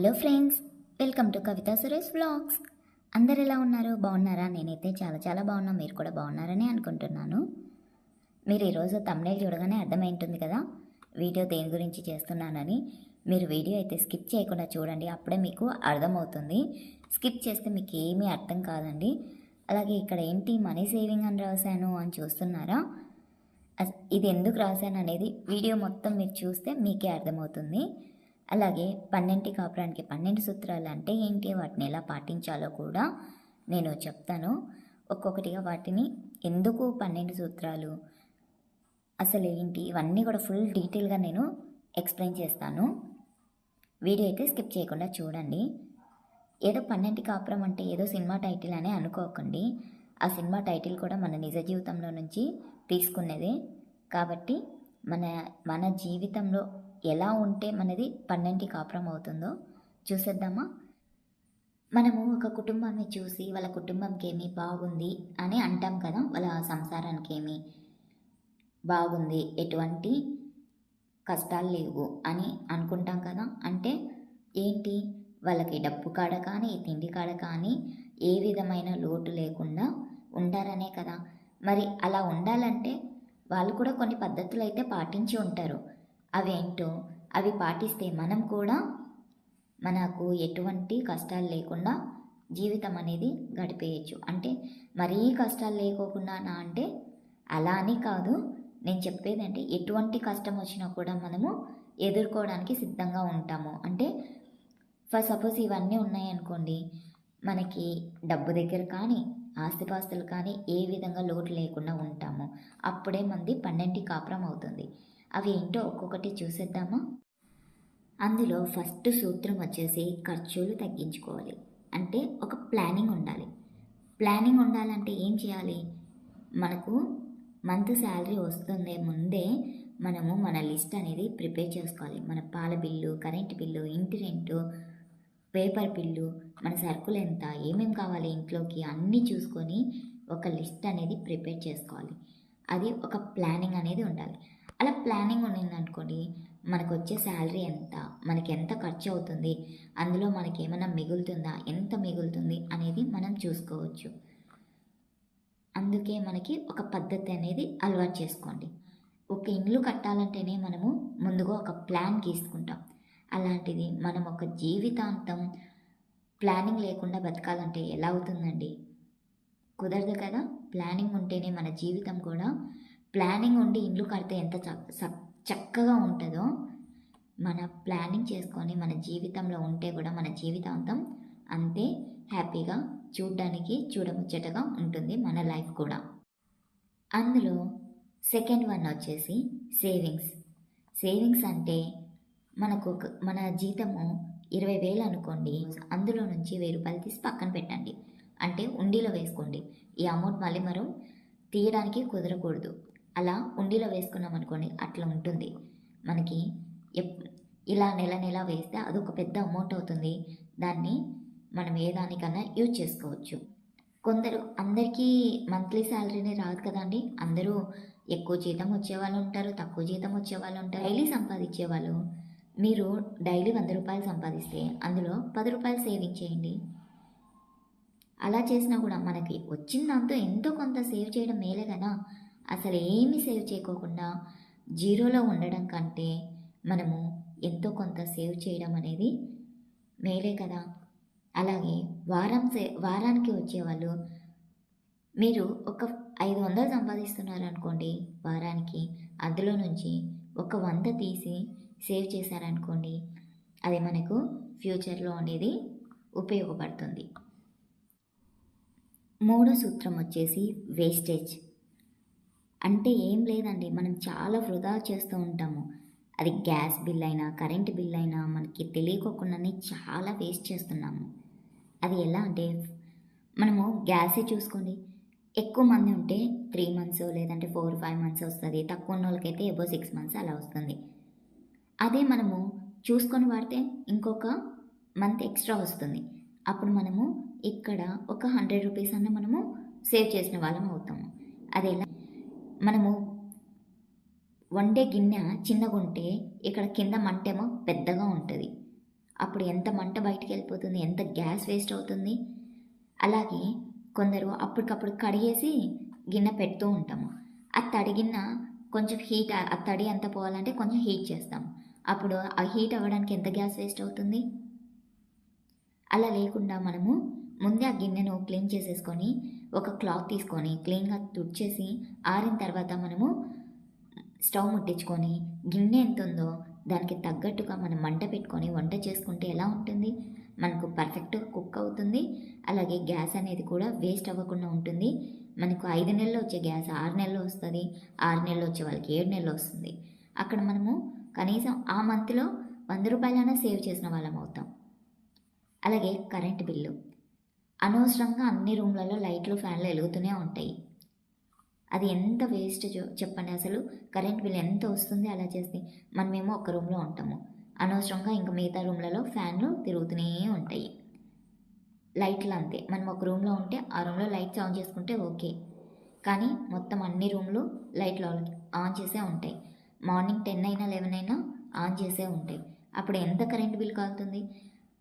Hello friends welcome to Kavitha Suresh vlogs. అందరు ఎలా ఉన్నారు? బాగున్నారా? నేనైతే చాలా చాలా బాగున్నా మీరు కూడా బాగున్నారని అనుకుంటున్నాను. మీరు ఈరోజు తమిళ చూడగానే అర్థమైంటుంది కదా? వీడియో దేని గురించి చేస్తున్నానని. మీరు వీడియో అయితే స్కిప్ చేయకుండా చూడండి అప్పుడే మీకు అర్థమవుతుంది. స్కిప్ చేస్తే మీకు ఏమీ అర్థం కాదండి. అలాగే ఇక్కడ ఏంటి? మనీ సేవింగ్ అని రాశాను అని చూస్తున్నారా? అస్- ఇది ఎందుకు రాశాను అనేది వీడియో మొత్తం మీరు చూస్తే మీకే అర్థమవుతుంది. అలాగే పన్నెంటి కాపురానికి పన్నెండు సూత్రాలు అంటే ఏంటి? వాటిని ఎలా పాటించాలో కూడా నేను చెప్తాను. ఒక్కొక్కటిగా వాటిని ఎందుకు పన్నెండు సూత్రాలు? అసలు ఏంటి? ఇవన్నీ కూడా ఫుల్ డీటెయిల్గా నేను ఎక్స్ప్లెయిన్ చేస్తాను. వీడియో అయితే స్కిప్ చేయకుండా చూడండి. ఏదో పన్నెంటి కాపురం అంటే ఏదో సినిమా టైటిల్ అని అనుకోకండి. ఆ సినిమా టైటిల్ కూడా మన నిజ జీవితంలో నుంచి తీసుకున్నదే. కాబట్టి మన మన జీవితంలో ఎలా ఉంటే మనది పన్నెంటి కాపురం అవుతుందో చూసేద్దామా? మనము ఒక కుటుంబాన్ని చూసి వాళ్ళ కుటుంబంకి ఏమి బాగుంది అని అంటాం కదా వాళ్ళ సంసారానికి ఏమి బాగుంది ఎటువంటి కష్టాలు లేవు అని అనుకుంటాం కదా. అంటే ఏంటి? వాళ్ళకి డబ్బు కాడ కానీ తిండి కాడ కానీ ఏ విధమైన లోటు లేకుండా ఉండారనే కదా. మరి అలా ఉండాలంటే వాళ్ళు కూడా కొన్ని పద్ధతులు అయితే పాటించి ఉంటారు. అవేంటో అవి పాటిస్తే మనం కూడా మనకు ఎటువంటి కష్టాలు లేకుండా జీవితం అనేది గడిపేయచ్చు. అంటే మరీ కష్టాలు లేకోకుండా నా అంటే అలా అని కాదు. నేను చెప్పేది అంటే ఎటువంటి కష్టం వచ్చినా కూడా మనము ఎదుర్కోవడానికి సిద్ధంగా ఉంటాము. అంటే ఫర్ సపోజ్ ఇవన్నీ ఉన్నాయనుకోండి మనకి డబ్బు దగ్గర కానీ ఆస్తిపాస్తులు కానీ ఏ విధంగా లోటు లేకుండా ఉంటాము. అప్పుడే మంది పన్నెంటి కాపురం అవుతుంది. అవి ఏంటో ఒక్కొక్కటి చూసేద్దామా? అందులో ఫస్ట్ సూత్రం వచ్చేసి ఖర్చులు తగ్గించుకోవాలి. అంటే ఒక ప్లానింగ్ ఉండాలి. ప్లానింగ్ ఉండాలంటే ఏం చేయాలి? మనకు మంత్ శాలరీ వస్తుందే ముందే మనము మన లిస్ట్ అనేది ప్రిపేర్ చేసుకోవాలి. మన పాల బిల్లు కరెంట్ బిల్లు ఇంటి రెంటు పేపర్ బిల్లు మన సరుకులు ఎంత ఏమేమి కావాలి ఇంట్లోకి అన్నీ చూసుకొని ఒక లిస్ట్ అనేది ప్రిపేర్ చేసుకోవాలి. అది ఒక ప్లానింగ్ అనేది ఉండాలి. అలా ప్లానింగ్ ఉండిందనుకోండి మనకు వచ్చే శాలరీ ఎంత మనకి ఎంత ఖర్చు అవుతుంది అందులో మనకి ఏమైనా మిగులుతుందా ఎంత మిగులుతుంది అనేది మనం చూసుకోవచ్చు. అందుకే మనకి ఒక పద్ధతి అనేది అలవాటు చేసుకోండి. ఒక ఇల్లు కట్టాలంటేనే మనము ముందుగా ఒక ప్లాన్ గీసుకుంటాం. అలాంటిది మనం ఒక జీవితాంతం ప్లానింగ్ లేకుండా బతకాలంటే ఎలా అవుతుందండి? కుదరదు కదా? ప్లానింగ్ ఉంటేనే మన జీవితం కూడా ప్లానింగ్ ఉండి ఇల్లు కడితే ఎంత చక్కగా ఉంటుందో మన ప్లానింగ్ చేసుకొని మన జీవితంలో ఉంటే కూడా మన జీవితాంతం అంతే హ్యాపీగా చూడడానికి చూడముచ్చటగా ఉంటుంది మన లైఫ్ కూడా. అందులో సెకండ్ వన్ వచ్చేసి సేవింగ్స్. సేవింగ్స్ అంటే మనకు ఒక- మన జీతము ఇరవై వేలు అనుకోండి అందులో నుంచి వెయ్యి రూపాయలు తీసి పక్కన పెట్టండి. అంటే ఉండిలో వేసుకోండి. ఈ అమౌంట్ మళ్ళీ మనం తీయడానికి కుదరకూడదు. అలా ఉండిలో వేసుకున్నాం అనుకోండి అట్లా ఉంటుంది. మనకి ఎప్- ఇలా నెల నెల వేస్తే అదొక పెద్ద అమౌంట్ అవుతుంది. దాన్ని మనం ఏ దానికన్నా యూజ్ చేసుకోవచ్చు. కొందరు అందరికీ మంత్లీ శాలరీనే రాదు కదండి అందరూ ఎక్కువ జీతం వచ్చేవాళ్ళు ఉంటారు తక్కువ జీతం వచ్చేవాళ్ళు ఉంటారు. డైలీ సంపాదించే వాళ్ళు మీరు డైలీ వంద రూపాయలు సంపాదిస్తే అందులో పది రూపాయలు సేవింగ్ చేయండి. అలా చేసినా కూడా మనకి వచ్చిన దాంతో ఎంతో కొంత సేవ్ చేయడం మేలే కదా. అసలు ఏమీ సేవ్ చేయకోకుండా జీరోలో ఉండడం కంటే మనము ఎంతో కొంత సేవ్ చేయడం అనేది మేలే కదా. అలాగే వారం సే వారానికి వచ్చేవాళ్ళు మీరు ఒక ఐదు వందలు సంపాదిస్తున్నారు అనుకోండి వారానికి అందులో నుంచి ఒక వంద తీసి సేవ్ చేశారనుకోండి అది మనకు ఫ్యూచర్లో అనేది ఉపయోగపడుతుంది. మూడో సూత్రం వచ్చేసి వేస్టేజ్ అంటే ఏం లేదండి మనం చాలా వృధా చేస్తూ ఉంటాము. అది గ్యాస్ బిల్ అయినా కరెంట్ బిల్ అయినా మనకి తెలియకోకుండానే చాలా వేస్ట్ చేస్తున్నాము. అది ఎలా అంటే మనము గ్యాసే చూసుకోండి. ఎక్కువ మంది ఉంటే త్రీ మంత్స్ లేదంటే ఫోర్ ఫైవ్ మంత్స్ వస్తుంది. తక్కువ ఉన్న వాళ్ళకైతే ఎబో సిక్స్ మంత్స్ అలా వస్తుంది. అదే మనము చూసుకొని వాడితే ఇంకొక మంత్ ఎక్స్ట్రా వస్తుంది. అప్పుడు మనము ఇక్కడ ఒక హండ్రెడ్ రూపీస్ అన్న మనము సేవ్ చేసిన వాళ్ళం అవుతాము. అది ఎలా మనము వండే గిన్నె చిన్నగా ఉంటే ఇక్కడ కింద మంటేమో పెద్దగా ఉంటుంది. అప్పుడు ఎంత మంట బయటికి వెళ్ళిపోతుంది ఎంత గ్యాస్ వేస్ట్ అవుతుంది. అలాగే కొందరు అప్పటికప్పుడు కడిగేసి గిన్నె పెడుతూ ఉంటాము. ఆ తడి గిన్నె కొంచెం హీట్ ఆ తడి అంత పోవాలంటే కొంచెం హీట్ చేస్తాం అప్పుడు ఆ హీట్ అవ్వడానికి ఎంత గ్యాస్ వేస్ట్ అవుతుంది? అలా లేకుండా మనము ముందే ఆ గిన్నెను క్లీన్ చేసేసుకొని ఒక క్లాత్ తీసుకొని క్లీన్గా తుడిచేసి ఆరిన తర్వాత మనము స్టవ్ ముట్టించుకొని గిన్నె ఎంత ఉందో దానికి తగ్గట్టుగా మనం మంట పెట్టుకొని వంట చేసుకుంటే ఎలా ఉంటుంది? మనకు పర్ఫెక్ట్గా కుక్ అవుతుంది. అలాగే గ్యాస్ అనేది కూడా వేస్ట్ అవ్వకుండా ఉంటుంది. మనకు ఐదు నెలలు వచ్చే గ్యాస్ ఆరు నెలలు వస్తుంది. ఆరు నెలలు వచ్చే వాళ్ళకి ఏడు నెలలు వస్తుంది. అక్కడ మనము కనీసం ఆ మంత్లో వంద రూపాయలైనా సేవ్ చేసిన వాళ్ళం అవుతాం. అలాగే కరెంట్ బిల్లు. అనవసరంగా అన్ని రూమ్లలో లైట్లు ఫ్యాన్లు వెలుగుతూనే ఉంటాయి. అది ఎంత వేస్ట్ చెప్పండి అసలు? కరెంట్ బిల్ ఎంత వస్తుంది అలా చేస్తే? మనమేమో ఒక రూమ్లో ఉంటాము. అనవసరంగా ఇంకా మిగతా రూమ్లలో ఫ్యాన్లు తిరుగుతూనే ఉంటాయి. లైట్లు అంతే. మనం ఒక రూమ్లో ఉంటే ఆ రూమ్లో లైట్స్ ఆన్ చేసుకుంటే ఓకే. కానీ మొత్తం అన్ని రూమ్లు లైట్లు ఆన్- ఆన్ చేసే ఉంటాయి. మార్నింగ్ టెన్ అయినా లెవెన్ అయినా ఆన్ చేసే ఉంటాయి. అప్పుడు ఎంత కరెంట్ బిల్ కాలుతుంది?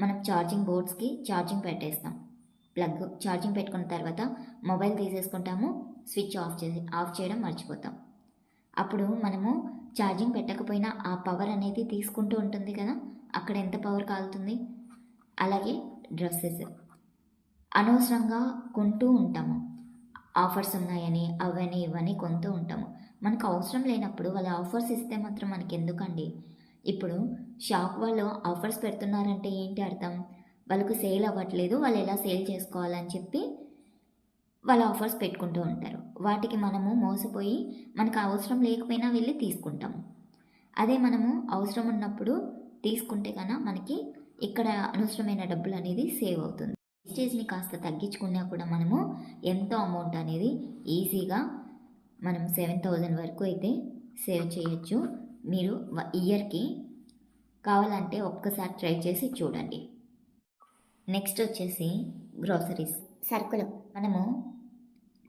మనం ఛార్జింగ్ బోర్డ్స్కి ఛార్జింగ్ పెట్టేస్తాం. ప్లగ్ ఛార్జింగ్ పెట్టుకున్న తర్వాత మొబైల్ తీసేసుకుంటాము స్విచ్ ఆఫ్ చేసి ఆఫ్ చేయడం మర్చిపోతాం. అప్పుడు మనము ఛార్జింగ్ పెట్టకపోయినా ఆ పవర్ అనేది తీసుకుంటూ ఉంటుంది కదా అక్కడ ఎంత పవర్ కాలుతుంది? అలాగే డ్రెస్సెస్. అనవసరంగా కొంటూ ఉంటాము. ఆఫర్స్ ఉన్నాయని అవని ఇవని కొంటూ ఉంటాము. మనకు అవసరం లేనప్పుడు వాళ్ళ ఆఫర్స్ ఇస్తే మాత్రం మనకి ఎందుకండి ఇప్పుడు షాప్ వాళ్ళు ఆఫర్స్ పెడుతున్నారంటే ఏంటి అర్థం? వాళ్ళకు సేల్ అవ్వట్లేదు వాళ్ళు ఎలా సేల్ చేసుకోవాలని చెప్పి వాళ్ళు ఆఫర్స్ పెట్టుకుంటూ ఉంటారు. వాటికి మనము మోసపోయి మనకు అవసరం లేకపోయినా వెళ్ళి తీసుకుంటాము అదే మనము అవసరం ఉన్నప్పుడు తీసుకుంటే కన్నా మనకి ఇక్కడ అనవసరమైన డబ్బులు అనేది సేవ్ అవుతుంది. వేస్టేజ్ని కాస్త తగ్గించుకున్నా కూడా మనము ఎంతో అమౌంట్ అనేది ఈజీగా మనం సెవెన్ థౌజండ్ వరకు అయితే సేవ్ చేయొచ్చు. మీరు వ- ఇయర్కి కావాలంటే ఒక్కసారి ట్రై చేసి చూడండి. నెక్స్ట్ వచ్చేసి గ్రోసరీస్. సరుకులు. మనము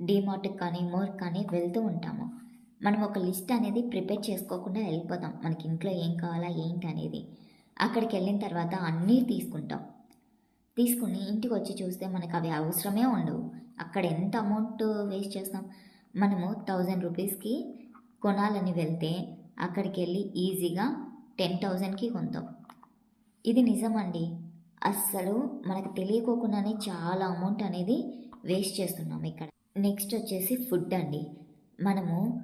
డిమార్ట్కి కానీ మోర్ కానీ వెళ్తూ ఉంటాము. మనం ఒక లిస్ట్ అనేది ప్రిపేర్ చేసుకోకుండా వెళ్ళిపోతాం. మనకి ఇంట్లో ఏం కావాలా ఏంటి అనేది. అక్కడికి వెళ్ళిన తర్వాత అన్నీ తీసుకుంటాం. తీసుకుని ఇంటికి వచ్చి చూస్తే మనకు అవి అవసరమే ఉండవు. అక్కడ ఎంత అమౌంట్ వేస్ట్ చేస్తాం? మనము థౌజండ్ రూపీస్కి కొనాలని వెళ్తే అక్కడికి వెళ్ళి ఈజీగా టెన్ థౌజండ్కి కొంటాం. ఇది నిజమండి. అస్సలు మనకు తెలియకోకుండానే చాలా అమౌంట్ అనేది వేస్ట్ చేస్తున్నాం ఇక్కడ. నెక్స్ట్ వచ్చేసి ఫుడ్ అండి. మనము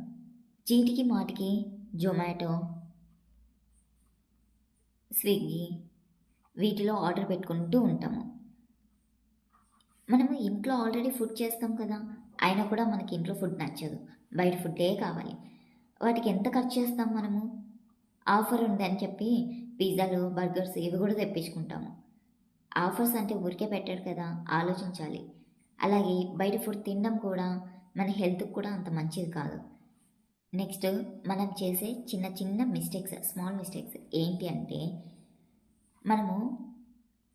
చీటికి మాటికి జొమాటో స్విగ్గీ వీటిలో ఆర్డర్ పెట్టుకుంటూ ఉంటాము. మనము ఇంట్లో ఆల్రెడీ ఫుడ్ చేస్తాం కదా అయినా కూడా మనకి ఇంట్లో ఫుడ్ నచ్చదు. బయట ఫుడ్డే కావాలి. వాటికి ఎంత ఖర్చు చేస్తాం మనము? ఆఫర్ ఉందని చెప్పి పిజ్జాలు బర్గర్స్ ఇవి కూడా తెప్పించుకుంటాము. ఆఫర్స్ అంటే ఊరికే పెట్టాడు కదా ఆలోచించాలి. అలాగే బయట ఫుడ్ తినడం కూడా మన హెల్త్కి కూడా అంత మంచిది కాదు. నెక్స్ట్ మనం చేసే చిన్న చిన్న మిస్టేక్స్ స్మాల్ మిస్టేక్స్ ఏంటి అంటే మనము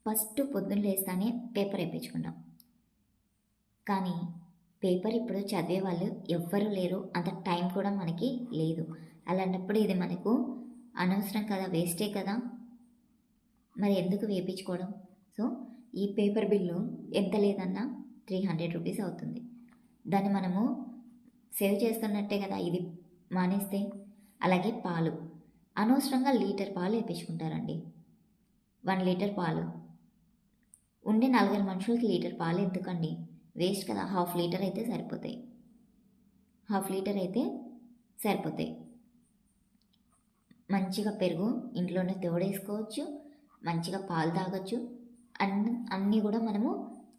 ఫస్ట్ పొద్దున్న లేస్తానే పేపర్ వేయించుకుంటాం. కానీ పేపర్ ఇప్పుడు చదివే వాళ్ళు ఎవ్వరూ లేరు అంత టైం కూడా మనకి లేదు. అలాంటప్పుడు ఇది మనకు అనవసరం కదా వేస్టే కదా. మరి ఎందుకు వేయించుకోవడం? సో ఈ పేపర్ బిల్లు ఎంత లేదన్నా త్రీ హండ్రెడ్ రూపీస్ అవుతుంది. దాన్ని మనము సేవ్ చేస్తున్నట్టే కదా ఇది మానేస్తే. అలాగే పాలు. అనవసరంగా లీటర్ పాలు వేయించుకుంటారండి వన్ లీటర్ పాలు. ఉండే నలుగురు మనుషులకి లీటర్ పాలు ఎందుకండి? వేస్ట్ కదా హాఫ్ లీటర్ అయితే సరిపోతాయి. హాఫ్ లీటర్ అయితే సరిపోతాయి. మంచిగా పెరుగు ఇంట్లోనే తోడేసుకోవచ్చు మంచిగా పాలు తాగొచ్చు. అన్ని అన్నీ కూడా మనము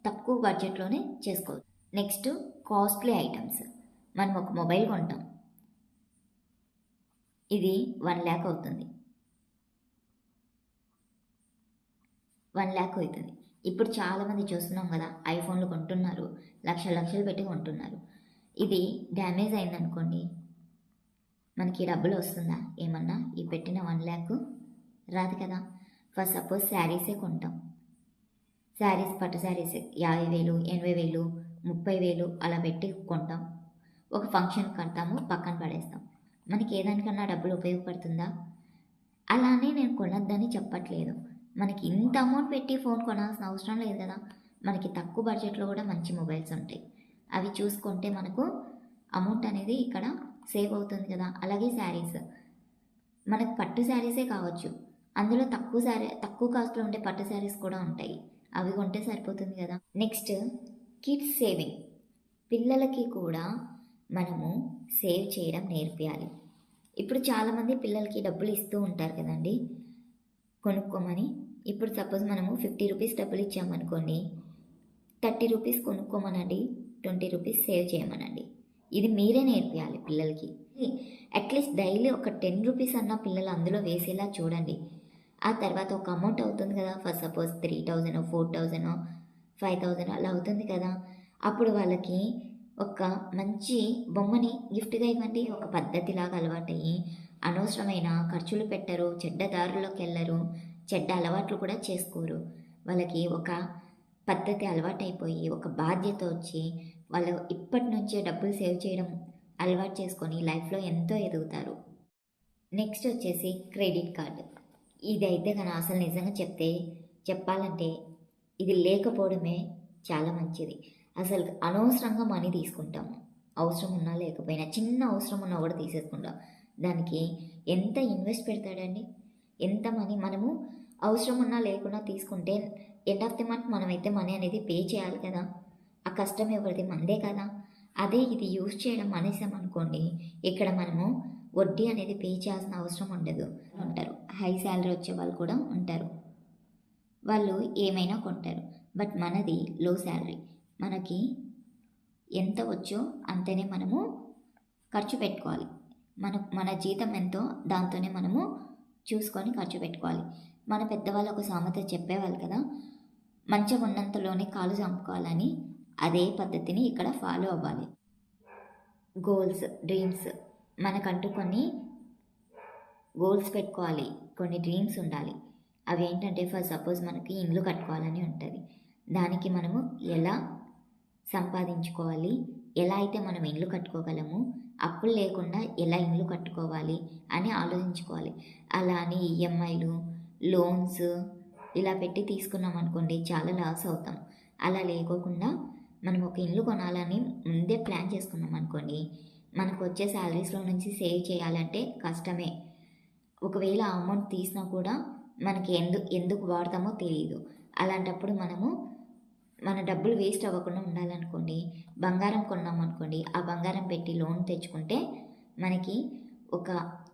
తక్కువ బడ్జెట్లోనే చేసుకోవచ్చు. నెక్స్ట్ కాస్ట్లీ ఐటమ్స్ మనం ఒక మొబైల్ కొంటాం. ఇది వన్ ల్యాక్ అవుతుంది. వన్ ల్యాక్ అవుతుంది. ఇప్పుడు చాలామంది చూస్తున్నాం కదా ఐఫోన్లు కొంటున్నారు. లక్ష లక్షలు పెట్టి కొంటున్నారు. ఇది డ్యామేజ్ అయిందనుకోండి మనకి డబ్బులు వస్తుందా? ఏమన్నా? ఈ పెట్టిన వన్ ల్యాక్ రాదు కదా. ఫస్ట్ సపోజ్ శారీసే కొంటాం. శారీస్ పట్టు శారీస్ యాభై వేలు ఎనభై వేలు ముప్పై వేలు అలా పెట్టి కొంటాం. ఒక ఫంక్షన్ కడతాము పక్కన పడేస్తాం. మనకి ఏదానికన్నా డబ్బులు ఉపయోగపడుతుందా? అలానే నేను కొనొద్దని చెప్పట్లేదు. మనకి ఇంత అమౌంట్ పెట్టి ఫోన్ కొనాల్సిన అవసరం లేదు కదా. మనకి తక్కువ బడ్జెట్లో కూడా మంచి మొబైల్స్ ఉంటాయి. అవి చూసుకుంటే మనకు అమౌంట్ అనేది ఇక్కడ సేవ్ అవుతుంది కదా. అలాగే శారీస్. మనకు పట్టు శారీసే కావచ్చు. అందులో తక్కువ శారీ తక్కువ కాస్ట్లో ఉండే పట్టు శారీస్ కూడా ఉంటాయి. అవి కొంటే సరిపోతుంది కదా. నెక్స్ట్ కిడ్స్ సేవింగ్ పిల్లలకి కూడా మనము సేవ్ చేయడం నేర్పియాలి. ఇప్పుడు చాలామంది పిల్లలకి డబ్బులు ఇస్తూ ఉంటారు కదండి. కొనుక్కోమని. ఇప్పుడు సపోజ్ మనము ఫిఫ్టీ రూపీస్ డబ్బులు ఇచ్చామనుకోండి. థర్టీ రూపీస్ కొనుక్కోమనండి. ట్వంటీ రూపీస్ సేవ్ చేయమనండి. ఇది మీరే నేర్పియాలి పిల్లలకి. అట్లీస్ట్ డైలీ ఒక టెన్ రూపీస్ అన్న పిల్లలు అందులో వేసేలా చూడండి. ఆ తర్వాత ఒక అమౌంట్ అవుతుంది కదా. First suppose three thousand four thousand five thousand అలా అవుతుంది కదా. అప్పుడు వాళ్ళకి ఒక మంచి బొమ్మని గిఫ్ట్గా ఇవ్వండి. ఒక పద్ధతిలాగా అలవాటయ్యి అనవసరమైన ఖర్చులు పెట్టరు. చెడ్డ దారుల్లోకి వెళ్ళరు. చెడ్డ అలవాట్లు కూడా చేసుకోరు. వాళ్ళకి ఒక పద్ధతి అలవాటైపోయి ఒక బాధ్యత వచ్చి వాళ్ళు ఇప్పటి నుంచే డబ్బులు సేవ్ చేయడం అలవాటు చేసుకొని లైఫ్లో ఎంతో ఎదుగుతారు. నెక్స్ట్ వచ్చేసి క్రెడిట్ కార్డు ఇదైతే కానీ అసలు నిజంగా చెప్తే చెప్పాలంటే ఇది లేకపోవడమే చాలా మంచిది. అసలు అనవసరంగా మనీ తీసుకుంటాము. అవసరం ఉన్నా లేకపోయినా చిన్న అవసరం ఉన్నా కూడా తీసేసుకుంటాం. దానికి ఎంత ఇన్వెస్ట్ పెడతాడండి? ఎంత మనీ? మనము అవసరం ఉన్నా లేకున్నా తీసుకుంటే ఎండ్ ఆఫ్ ది మంత్ మనమైతే మనీ అనేది పే చేయాలి కదా. ఆ కష్టం ఎవరిది? మందే కదా. అదే ఇది యూజ్ చేయడం అనేసాం అనుకోండి ఇక్కడ మనము వడ్డీ అనేది పే చేయాల్సిన అవసరం ఉండదు ఉంటారు హై శాలరీ వచ్చే వాళ్ళు కూడా ఉంటారు. వాళ్ళు ఏమైనా కొంటారు. బట్ మనది లో శాలరీ మనకి ఎంత వచ్చో అంతనే మనము ఖర్చు పెట్టుకోవాలి. మన మన జీతం ఎంతో దాంతోనే మనము చూసుకొని ఖర్చు పెట్టుకోవాలి. మన పెద్దవాళ్ళు ఒక సామెత చెప్పేవాళ్ళు కదా మంచం ఉన్నంతలోనే కాలు చంపుకోవాలని అదే పద్ధతిని ఇక్కడ ఫాలో అవ్వాలి. Goals dreams. మనకంటూ కొన్ని గోల్స్ పెట్టుకోవాలి. కొన్ని డ్రీమ్స్ ఉండాలి. అవి ఏంటంటే ఫర్ సపోజ్ మనకి ఇల్లు కట్టుకోవాలని ఉంటుంది. దానికి మనము ఎలా సంపాదించుకోవాలి? ఎలా అయితే మనం ఇల్లు కట్టుకోగలము? అప్పులు లేకుండా ఎలా ఇండ్లు కట్టుకోవాలి? అని ఆలోచించుకోవాలి. అలా అని ఈఎంఐలు లోన్స్ ఇలా పెట్టి తీసుకున్నాం అనుకోండి చాలా లాస్ అవుతాం. అలా లేకోకుండా మనం ఒక ఇల్లు కొనాలని ముందే ప్లాన్ చేసుకున్నాం అనుకోండి మనకు వచ్చే శాలరీస్లో నుంచి సేవ్ చేయాలంటే కష్టమే. ఒకవేళ ఆ అమౌంట్ తీసినా కూడా మనకి ఎందుకు ఎందుకు వాడతామో తెలియదు అలాంటప్పుడు మనము మన డబ్బులు వేస్ట్ అవ్వకుండా ఉండాలనుకోండి బంగారం కొన్నాం అనుకోండి ఆ బంగారం పెట్టి లోన్ తెచ్చుకుంటే మనకి ఒక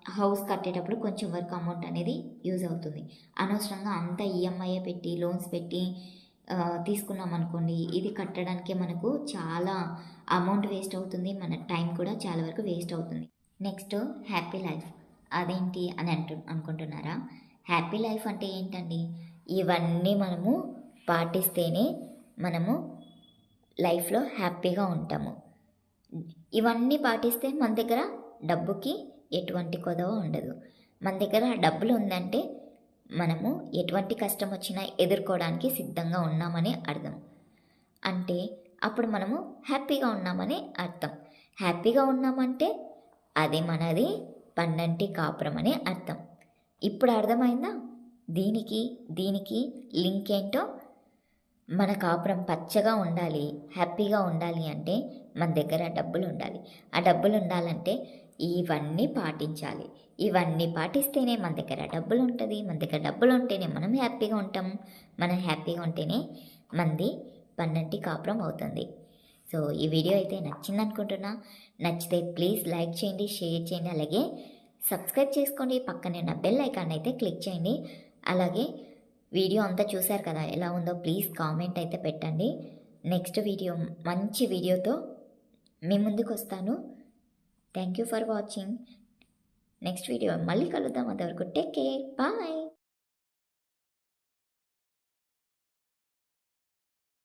హౌస్ కట్టేటప్పుడు కొంచెం వరకు అమౌంట్ అనేది యూజ్ అవుతుంది. అనవసరంగా అంత ఈఎంఐ పెట్టి లోన్స్ పెట్టి తీసుకున్నాం అనుకోండి ఇది కట్టడానికే మనకు చాలా అమౌంట్ వేస్ట్ అవుతుంది మన టైం కూడా చాలా వరకు వేస్ట్ అవుతుంది. నెక్స్ట్ హ్యాపీ లైఫ్ అదేంటి అని అంటు అనుకుంటున్నారా? హ్యాపీ లైఫ్ అంటే ఏంటండి? ఇవన్నీ మనము పాటిస్తేనే మనము లైఫ్లో హ్యాపీగా ఉంటాము. ఇవన్నీ పాటిస్తే మన దగ్గర డబ్బుకి ఎటువంటి కొదవ ఉండదు. మన దగ్గర డబ్బులు ఉందంటే మనము ఎటువంటి కష్టం వచ్చినా ఎదుర్కోవడానికి సిద్ధంగా ఉన్నామని అర్థం. అంటే అప్పుడు మనము హ్యాపీగా ఉన్నామని అర్థం. హ్యాపీగా ఉన్నామంటే అది మనది పన్నంటి కాపురం అని అర్థం. ఇప్పుడు అర్థమైందా? దీనికి దీనికి లింక్ ఏంటో? మన కాపురం పచ్చగా ఉండాలి హ్యాపీగా ఉండాలి అంటే మన దగ్గర డబ్బులు ఉండాలి. ఆ డబ్బులు ఉండాలంటే ఇవన్నీ పాటించాలి. ఇవన్నీ పాటిస్తేనే మన దగ్గర డబ్బులు ఉంటుంది మన దగ్గర డబ్బులు ఉంటేనే మనం హ్యాపీగా ఉంటాం. మనం హ్యాపీగా ఉంటేనే మంది పన్నంటి కాపురం అవుతుంది. సో ఈ వీడియో అయితే నచ్చింది అనుకుంటున్నా నచ్చితే ప్లీజ్ లైక్ చేయండి షేర్ చేయండి అలాగే సబ్స్క్రైబ్ చేసుకోండి. పక్కనే నా బెల్ ఐకాన్ అయితే క్లిక్ చేయండి. అలాగే వీడియో అంతా చూశారు కదా ఎలా ఉందో ప్లీజ్ కామెంట్ అయితే పెట్టండి. నెక్స్ట్ వీడియో మంచి వీడియోతో మీ ముందుకు వస్తాను thank you for watching. Next video மல்லி கழுதாம் அது வரைக்கும் டேக் கேர் பாய்